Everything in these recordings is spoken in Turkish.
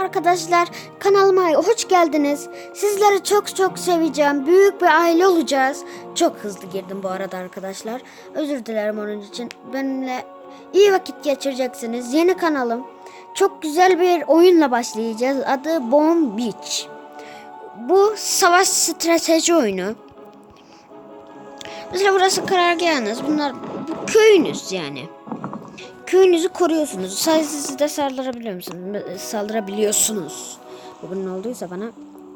Arkadaşlar kanalıma hoş geldiniz. Sizleri çok çok seveceğim. Büyük bir aile olacağız. Çok hızlı girdim bu arada arkadaşlar. Özür dilerim onun için. Benimle iyi vakit geçireceksiniz. Yeni kanalım. Çok güzel bir oyunla başlayacağız. Adı Bomb Beach. Bu savaş strateji oyunu. Mesela burası karargahınız. Bunlar bu köyünüz yani. Köyünüzü koruyorsunuz. Sadece siz de saldırabiliyor musunuz? Saldırabiliyorsunuz. Bugün ne olduysa bana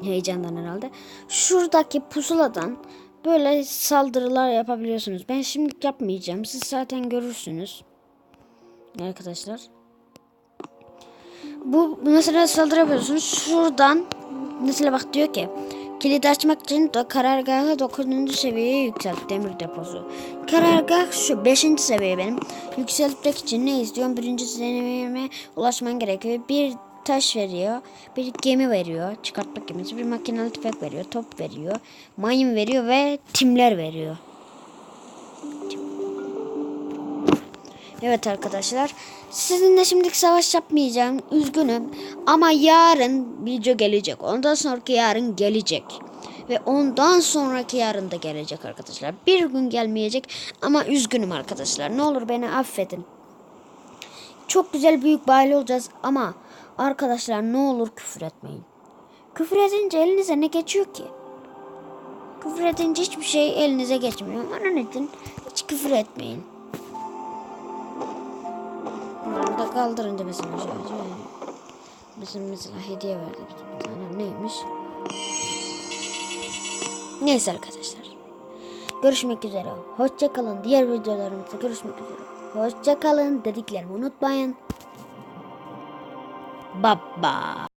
heyecandan herhalde. Şuradaki pusuladan böyle saldırılar yapabiliyorsunuz. Ben şimdilik yapmayacağım. Siz zaten görürsünüz. Arkadaşlar. Bu mesela saldırı yapıyorsunuz. Şuradan mesela bak diyor ki kilidi açmak için de karargahı 9. seviyeye yükselt demir deposu. Karargah şu 5. seviye benim. Yükseltmek için ne istiyorum? Birinci seviyeme ulaşman gerekiyor. Bir taş veriyor. Bir gemi veriyor. Çıkartmak gemisi. Bir makinalı tüfek veriyor. Top veriyor. Mayın veriyor ve timler veriyor. Evet arkadaşlar. Sizinle şimdilik savaş yapmayacağım. Üzgünüm. Ama yarın video gelecek. Ondan sonraki yarın gelecek. Ve ondan sonraki yarın da gelecek arkadaşlar. Bir gün gelmeyecek ama üzgünüm arkadaşlar. Ne olur beni affedin. Çok güzel büyük aile olacağız ama arkadaşlar ne olur küfür etmeyin. Küfür edince elinize ne geçiyor ki? Küfür edince hiçbir şey elinize geçmiyor. Onun için hiç küfür etmeyin. Burada kaldırınca mesela şöyle. Bizim mesela hediye verdi bir tane. Neymiş? Neyse arkadaşlar. Görüşmek üzere. Hoşça kalın. Diğer videolarımızda görüşmek üzere. Hoşça kalın dediklerimi unutmayın. Baba.